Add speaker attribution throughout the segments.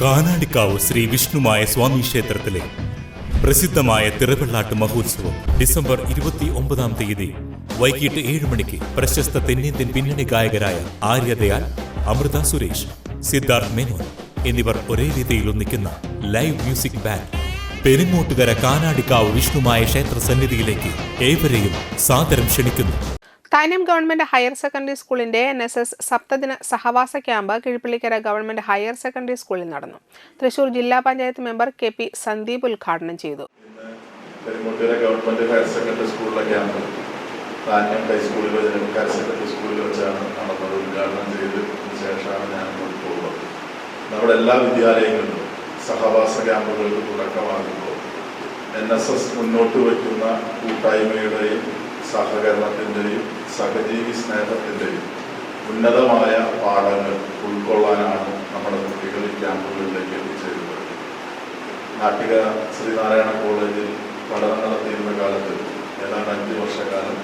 Speaker 1: കാനാടിക്കാവ് ശ്രീ വിഷ്ണുമായ സ്വാമി ക്ഷേത്രത്തിലെ പ്രസിദ്ധമായ തിറവെള്ളാട്ട് മഹോത്സവം ഡിസംബർ ഇരുപത്തി ഒമ്പതാം തീയതി വൈകിട്ട് ഏഴ് മണിക്ക് പ്രശസ്ത തെന്നിന്ത്യൻ പിന്നണി ഗായകരായ ആര്യദയാൽ അമൃത സുരേഷ് സിദ്ധാർത്ഥ് മേനോൻ എന്നിവർ ഒരേ രീതിയിൽ ഒന്നിക്കുന്ന live music band. Perungottukara Kanadikavu Vishnumaya ക്ഷേത്ര സന്നിധിയിലേക്ക് ഏവരെയും സാദരം ക്ഷണിക്കുന്നു.
Speaker 2: താന്യം ഗവൺമെന്റ് ഹയർ സെക്കൻഡറി സ്കൂളിന്റെ എൻ എസ് എസ് സപ്തദിന സഹവാസ camp Kizhuppillikkara government higher secondary സ്കൂളിൽ നടന്നു. തൃശൂർ ജില്ലാ panchayat member K P Sandeep ഉദ്ഘാടനം ചെയ്തു.
Speaker 3: ഗവൺമെന്റ് ഹയർ സെക്കൻഡറി സ്കൂളിൽ വെച്ചാണ് നടന്നത് ഉദ്ഘാടനം ചെയ്ത് ശേഷമാണ് ഞാൻ പോകുന്നത്. നമ്മുടെ എല്ലാ വിദ്യാലയങ്ങളിലും സഹവാസ ക്യാമ്പുകൾക്ക് തുടക്കമാകുമ്പോൾ എൻ എസ് എസ് മുന്നോട്ട് വയ്ക്കുന്ന കൂട്ടായ്മയുടെയും സഹജീവി സ്നേഹത്തിന്റെയും ഉന്നതമായ പാഠങ്ങൾ ഉൾക്കൊള്ളാനാണ് നമ്മുടെ കുട്ടികൾ ഈ ക്യാമ്പുകളിലേക്ക് എത്തിച്ചേരുന്നത്. നാട്ടിക ശ്രീനാരായണ കോളേജിൽ പഠനം നടത്തിയിരുന്ന കാലത്ത് ഏതാണ്ട് അഞ്ച് വർഷക്കാലം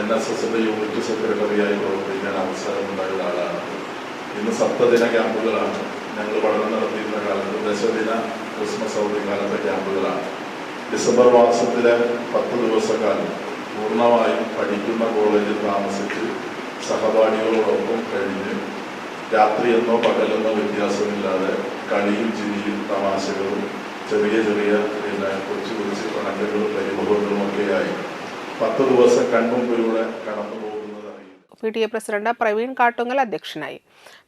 Speaker 3: എൻ എസ് എസിന്റെ യൂണിറ്റ് സെക്രട്ടറിയായി പ്രവർത്തിക്കാൻ അവസരമുണ്ടായ ഒരാളാണ്. ഇന്ന് സപ്തദിന ക്യാമ്പുകളാണ്. ഞങ്ങൾ പഠനം നടത്തിയിരുന്ന കാലത്ത് ദശദിന ക്രിസ്മസ് അവധിക്കാലത്തെ ക്യാമ്പുകളാണ്. ഡിസംബർ മാസത്തിലെ പത്ത് ദിവസക്കാലം പൂർണമായും പഠിക്കുന്ന കോളേജിൽ താമസിച്ച് സഹപാഠികളോടൊപ്പം കഴിഞ്ഞ് രാത്രിയെന്നോ പകലെന്നോ വ്യത്യാസമില്ലാതെ കളിയും ചിരിയും തമാശകളും ചെറിയ ചെറിയ പിന്നെ കൊച്ചു കൊച്ചു കണക്കുകളും പരിഭവങ്ങളും ഒക്കെയായി പത്ത് ദിവസം കൺമുമ്പിലൂടെ കടന്നു
Speaker 2: P T A president Praveen Kattungal അധ്യക്ഷനായി.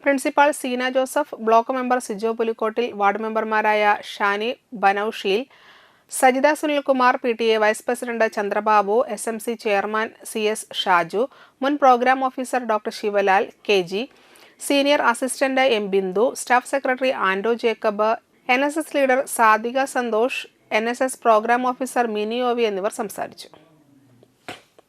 Speaker 2: Principal Seena Joseph block member Sijo Pulikkottil ward മെമ്പർമാരായ Shani Banousheel Sajitha Sunilkumar P T A vice president Chandrababu S M C chairman C S Shaju മുൻ program officer doctor Shivalal K G senior assistant M Bindu staff secretary Ando Jacob N S S leader Sadika Santhosh N S S program officer Mini O V എന്നിവർ സംസാരിച്ചു.